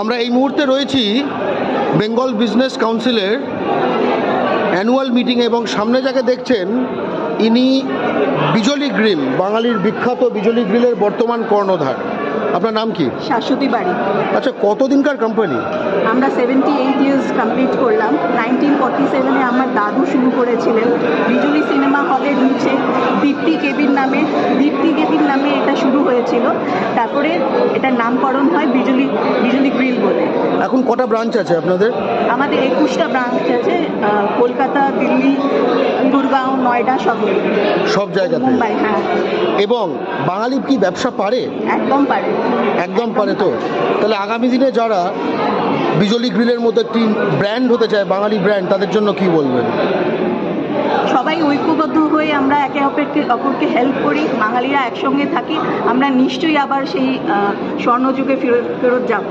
আমরা এই মুহূর্তে রয়েছি বেঙ্গল বিজনেস কাউন্সিলের অ্যানুয়াল মিটিং এবং সামনে যাকে দেখছেন ইনি বিজলি গ্রিল বাঙালির বিখ্যাত বিজলি গ্রিলের বর্তমান কর্ণধার। আপনার নাম কি? শাশ্বতী বাড়ি। আচ্ছা কতদিনকার কোম্পানি আমরা সেভেন্টি এইট ইয়ার্স কমপ্লিট করলাম আমার দাদু শুরু করেছিলেন। বিজুলি সিনেমা হলের নিচে দীপ্তি কেবিন নামে দীপ্তি কেবিন নামে এটা শুরু হয়েছিল। তারপরে এটার নামকরণ হয় বিজুলি বিজুলি গ্রিল বলে। এখন কটা ব্রাঞ্চ আছে আপনাদের? আমাদের একুশটা ব্রাঞ্চ আছে কলকাতা দিল্লি গুরগাঁও নয়ডা সব। সব জায়গাতে? মুম্বাই হ্যাঁ। এবং বাঙালি কি ব্যবসা পারে? একদম পারে। একদম পারে তো? তাহলে আগামী দিনে যারা বিজলি গ্রিলের মধ্যে একটি ব্র্যান্ড হতে চায়, বাঙালি ব্র্যান্ড, তাদের জন্য কি বলবেন? সবাই ঐক্যবদ্ধ হয়ে আমরা একে অপরকে অপরকে হেল্প করি, বাঙালিরা একসঙ্গে থাকি, আমরা নিশ্চয়ই আবার সেই স্বর্ণযুগে ফেরত ফেরত যাব।